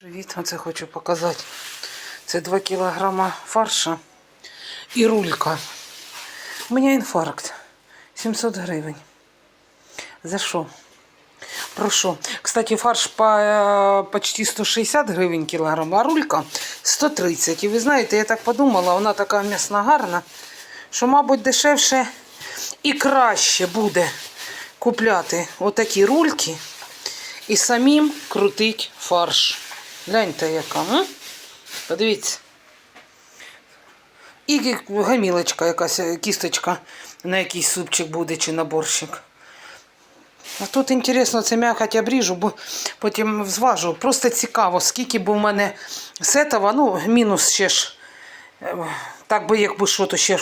Привіт, оце хочу показати. Це 2 кілограма фарша і рулька. У мене інфаркт. 700 гривень. За що? Про що? Кстати, фарш по почти 160 гривень кілограм, а рулька 130. І ви знаєте, я так подумала, вона така м'ясна гарна, що, мабуть, дешевше і краще буде купляти отакі рульки і самим крутить фарш. Гляньте, яка. М? Подивіться. І гамілочка якась, е, кісточка на якийсь супчик буде чи на борщик. А тут інтересно, це м'якоть обріжу, бо потім зважу. Просто цікаво, скільки б у мене сетова, ну, мінус ще ж. е, Так би, якби що, то ще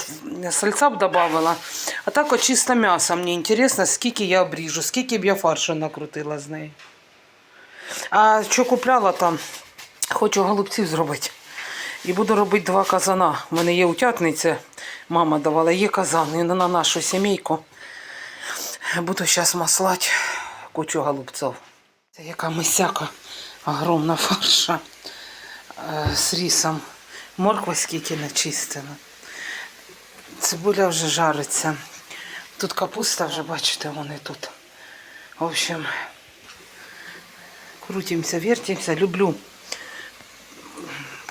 сальця б додавала. А так от чисто м'ясо. Мені інтересно, скільки я обріжу, скільки б я фаршу накрутила з неї. А що купляла там? Хочу голубців зробити. І буду робити два казана. У мене є утятниця, мама давала, є казан. І на нашу сімейку. Буду зараз маслати кучу голубців. Це яка мисяка огромна фарша е, з рисом. Морква скільки начистена. Цибуля вже жариться. Тут капуста вже, бачите, вони тут. В общем, крутимося, вертимося. Люблю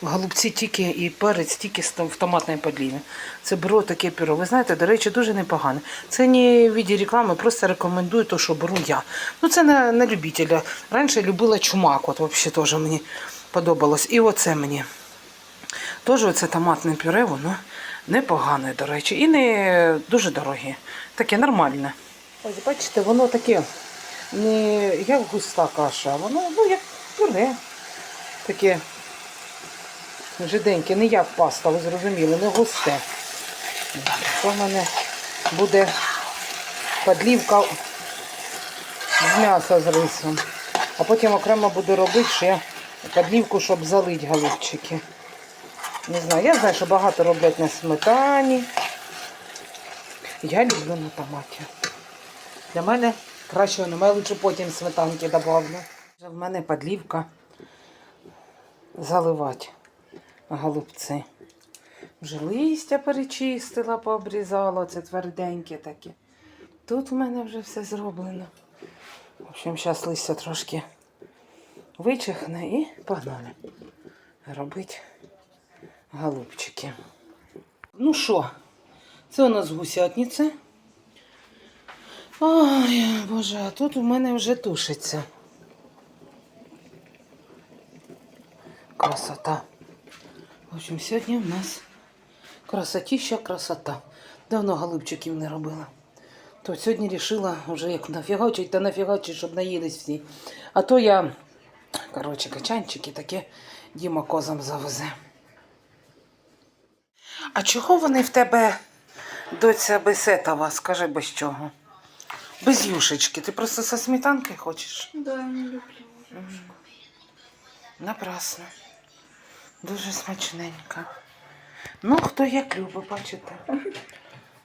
голубці тільки і перець тільки в томатній подліві. Це беру таке пюро. Ви знаєте, до речі, дуже непогане. Це не в віді реклами, просто рекомендую те, що беру я. Ну це на, на любителя. Раніше любила чумак, от взагалі теж мені подобалось. І оце мені. Теж оце томатне пюре, воно непогане, до речі, і не дуже дороге. Таке нормальне. Ось бачите, воно таке не як густа каша, а воно ну, як пюре. Таке жиденьке, не як паста, ви зрозуміли, не густе. Це в мене буде подлівка з м'яса з рисом. А потім окремо буду робити ще подлівку, щоб залити голубчики. Не знаю, я знаю, що багато роблять на сметані. Я люблю на томаті. Для мене краще немає, лучше потім сметанки добавлю. В мене подлівка заливати голубці. Вже листя перечистила, пообрізала, це тверденьке таке. Тут в мене вже все зроблено. В общем, зараз листя трошки вичихне і погнали робити голубчики. Ну що, це у нас гусятниця. Ой, боже, а тут у мене вже тушиться. Красота. В общем, сьогодні у нас красотища, красота. Давно голубчиків не робила. То сьогодні вирішила вже як нафігачить та нафігачить, щоб наїлись всі. А то я, коротше, качанчики таке Діма козам завезе. А чого вони в тебе, доця бесетова, скажи без чого? Без юшечки. Ти просто со сметанкою хочеш? Да, я не люблю. Напрасно. Дуже смачненько. Ну, хто як любить, бачите.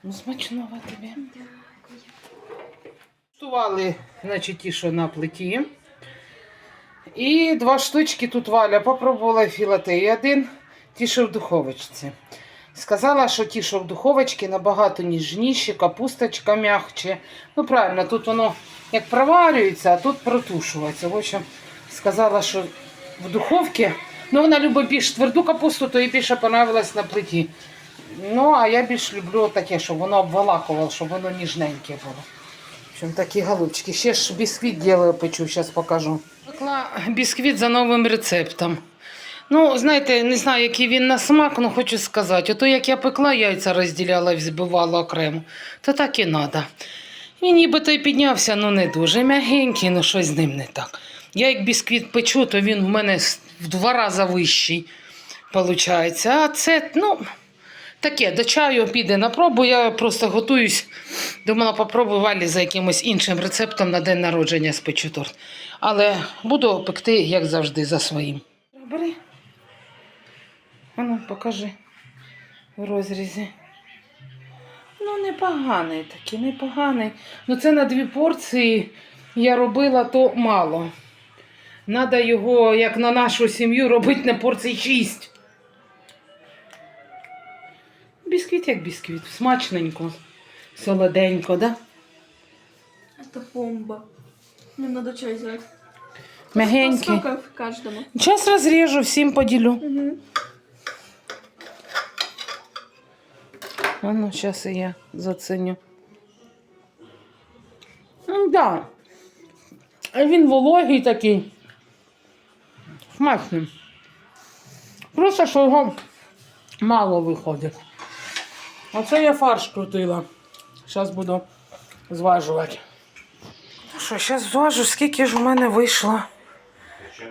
Ну, смачного тобі. Готували, значить, ті, що на плиті. І два штучки тут Валя попробувала філате. І один ті, що в духовочці. Сказала, що ті, що в духовочці, набагато ніжніші, капусточка м'якче. Ну, правильно, тут воно як проварюється, а тут протушується. В общем, сказала, що в духовці. Ну, вона любить більш тверду капусту, то їй більше понравилось на плиті. Ну, а я більш люблю таке, щоб воно обволакувало, щоб воно ніжненьке було. В общем, такі голубчики. Ще ж бісквіт делаю, печу, зараз покажу. Пекла бісквіт за новим рецептом. Ну, знаєте, не знаю, який він на смак, але хочу сказати. Ото як я пекла, яйця розділяла і взбивала окремо, то так і треба. Він нібито й піднявся, ну не дуже м'ягенький, ну щось з ним не так. Я як бісквіт печу, то він в мене в два рази вищий, виходить. А це, ну, таке, до чаю піде на пробу. Я просто готуюсь. Думала, попробую Валі за якимось іншим рецептом на день народження спечу торт. Але буду пекти, як завжди, за своїм. Бери. Ану, покажи в розрізі. Ну, непоганий такий, непоганий. Ну, це на дві порції я робила, то мало. Надо його, як на нашу сім'ю, робити на порцій 6. Бісквіт як бісквіт. Смачненько, солоденько, да? Это бомба. Мне надо чай взять. Мягенький. Сколько в каждому? Зараз розріжу, всім поділю. Угу. А ну, зараз і я заценю. Ну, да. А він вологий такий. Смачний. Просто що його мало виходить. Оце я фарш крутила. Зараз буду зважувати. Ну що, зараз зважу, скільки ж у мене вийшло.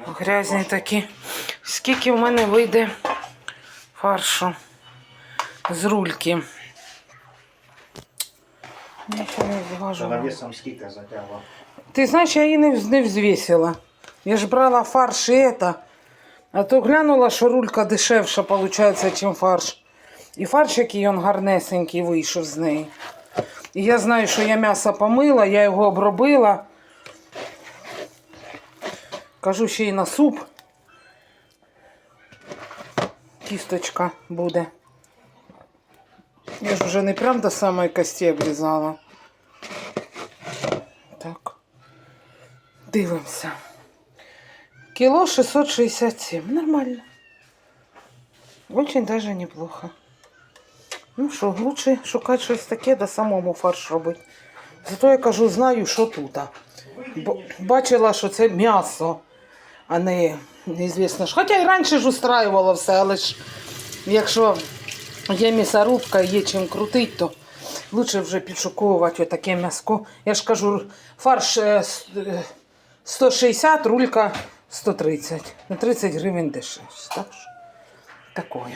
Грязні такі. Скільки в мене вийде фаршу з рульки. Я ще не За зважувала. навесом скільки затягла. Ти знаєш, я її не, вз- не взвісила. Я ж брала фарш і это. А то глянула, що рулька дешевша виходить, ніж фарш. І фарш, який він гарнесенький вийшов з неї. І я знаю, що я м'ясо помила, я його обробила. Кажу, ще й на суп. Кісточка буде. Я ж вже не прям до самої кості обрізала. Так. Дивимося. Кіло 667. Нормально. Очень даже неплохо. Ну що, лучше шукати щось таке, да самому фарш робити. Зато я кажу, знаю, що тут. Бачила, що це м'ясо, а не неізвісно. Хоча й раніше ж устраювало все, але ж якщо є м'ясорубка, є чим крутити, то лучше вже підшуковувати отаке м'яско. Я ж кажу, фарш е, с- е, 160, рулька 130. На 30 гривень дешевше. Так що такое.